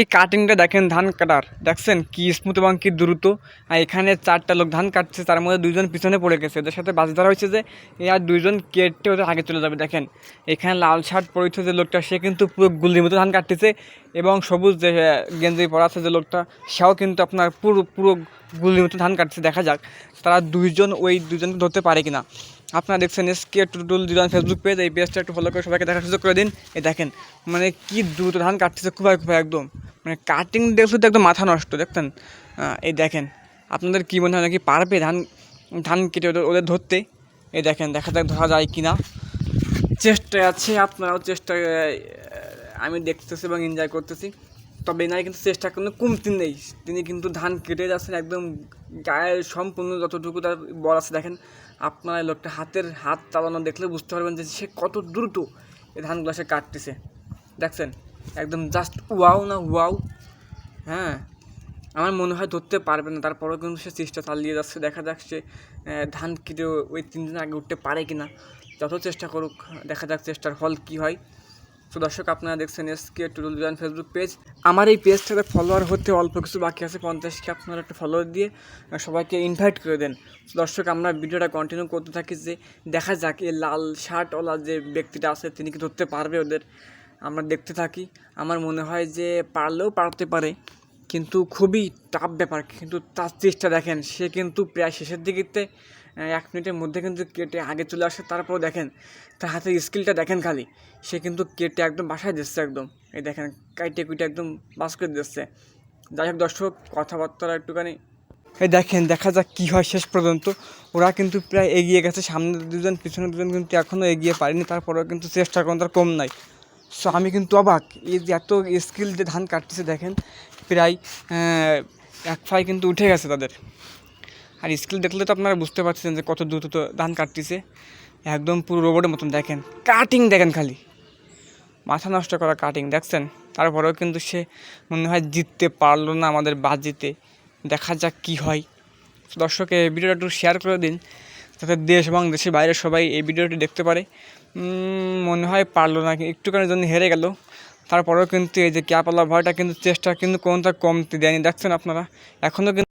এই কাটিংটা দেখেন ধান কাটার। দেখছেন কি স্মুথ এবং কি দ্রুত। আর এখানে চারটা লোক ধান কাটছে, তার মধ্যে দুইজন পিছনে পড়ে গেছে। ওদের সাথে বাজ ধরা হয়েছে যে আর দুইজন কেটে ওদের আগে চলে যাবে। দেখেন, এখানে লাল শার্ট পরিচিত যে লোকটা, সে কিন্তু পুরো গুলির মতো ধান কাটতেছে এবং সবুজ যে গেঞ্জি পরা আছে যে লোকটা, সেও কিন্তু আপনার পুরো পুরো গুলির মতো ধান কাটছে। দেখা যাক তারা দুইজন ওই দুজনকে ধরতে পারে কিনা। আপনারা দেখছেন এস কে টুটুল দুজন ফেসবুক পেজ এই পেজটা একটু ফলো করে সবাইকে দেখার সুযোগ করে দিন। এই দেখেন মানে কি দ্রুত ধান কাটতেছে, খুবই খুবই একদম। মানে কাটিং দেখলে তো একদম মাথা নষ্ট দেখতেন এই দেখেন, আপনাদের কী মনে হয় নাকি পারবে ধান ধান কেটে ওদের ওদের ধরতে? এই দেখেন, দেখা যাক ধরা যায় কি না চেষ্টায় আছে, আপনারাও চেষ্টা আমি দেখতেছি এবং এনজয় করতেছি। তবে এনার কিন্তু চেষ্টা কোনো কমতি নেই। তিনি কিন্তু ধান কেটে যাচ্ছেন একদম গায়ের সম্পূর্ণ যতটুকু তার বল আছে। দেখেন, আপনার লোকটা হাতের হাত চালানো দেখলে বুঝতে পারবেন যে সে কত দ্রুত এই ধানগুলো সে কাটতেছে। দেখছেন? একদম জাস্ট ওয়াও না ওয়াও হ্যাঁ। আমার মনে হয় ধরতে পারবে না, তারপরেও কিন্তু সে চেষ্টা চালিয়ে যাচ্ছে, দেখা সে ধান কেটে ওই তিন দিন আগে উঠতে পারে কি না যত চেষ্টা করুক, দেখা যাক চেষ্টার ফল কী হয়। তো দর্শক, আপনারা দেখছেন S K Tutul Facebook page আমার এই পেজটাতে ফলোয়ার হতে অল্প কিছু বাকি আছে, পঞ্চাশকে আপনারা একটা ফলো দিয়ে সবাইকে ইনভাইট করে দেন। দর্শক, আমরা ভিডিওটা কন্টিনিউ করতে থাকি যে, দেখা যাক এই লাল শার্টওয়ালা যে ব্যক্তিটা আছে, তিনি কি ধরতে পারবে ওদের? আমরা দেখতে থাকি। আমার মনে হয় যে পারলেও পারতে পারে, কিন্তু খুবই টাফ ব্যাপার। কিন্তু তার চেষ্টা দেখেন, সে কিন্তু প্রায় শেষের দিকেতে এক মিনিটের মধ্যে কিন্তু কেটে আগে চলে আসে। তারপর দেখেন, তার হাতের স্কিলটা দেখেন খালি। সে কিন্তু কেটে একদম বাসায় দিচ্ছে একদম। এই দেখেন, কাইটে কুইটে একদম বাস করে দিচ্ছে। যাই হোক দর্শক কথাবার্তা একটুখানি। এই দেখেন, দেখা যাক কী হয় শেষ পর্যন্ত। ওরা কিন্তু প্রায় এগিয়ে গেছে। সামনে দুজন, পিছনে দুজন কিন্তু এখনও এগিয়ে পারেনি। তারপরেও কিন্তু চেষ্টা কোনো তার কম নাই। সো আমি কিন্তু অবাক। এই যে এত স্কিল যে ধান কাটতেছে, দেখেন, প্রায় এক ফাই কিন্তু উঠে গেছে তাদের। আর স্কিল দেখলে তো আপনারা বুঝতে পারছেন যে কত দ্রুত ধান কাটতেছে। একদম পুরো রোবটের মতন, দেখেন কাটিং দেখেন খালি। মাথা নষ্ট করা কাটিং দেখছেন? তারপরেও কিন্তু সে মনে হয় জিততে পারল না আমাদের বাজিতে। দেখা যাক কি হয়। দর্শক ভিডিওটা একটু শেয়ার করে দিন। যাতে দেশ এবং দেশের বাইরে সবাই এই ভিডিওটি দেখতে পারে। মনে হয় পারল না একটুখানির জন্য হেরে গেল। তারপরেও কিন্তু এই যে ক্যাপালা ভয়টা কিন্তু চেষ্টা কিন্তু কোনটা কমতে দেয়নি। দেখছেন আপনারা? এখনও কিন্তু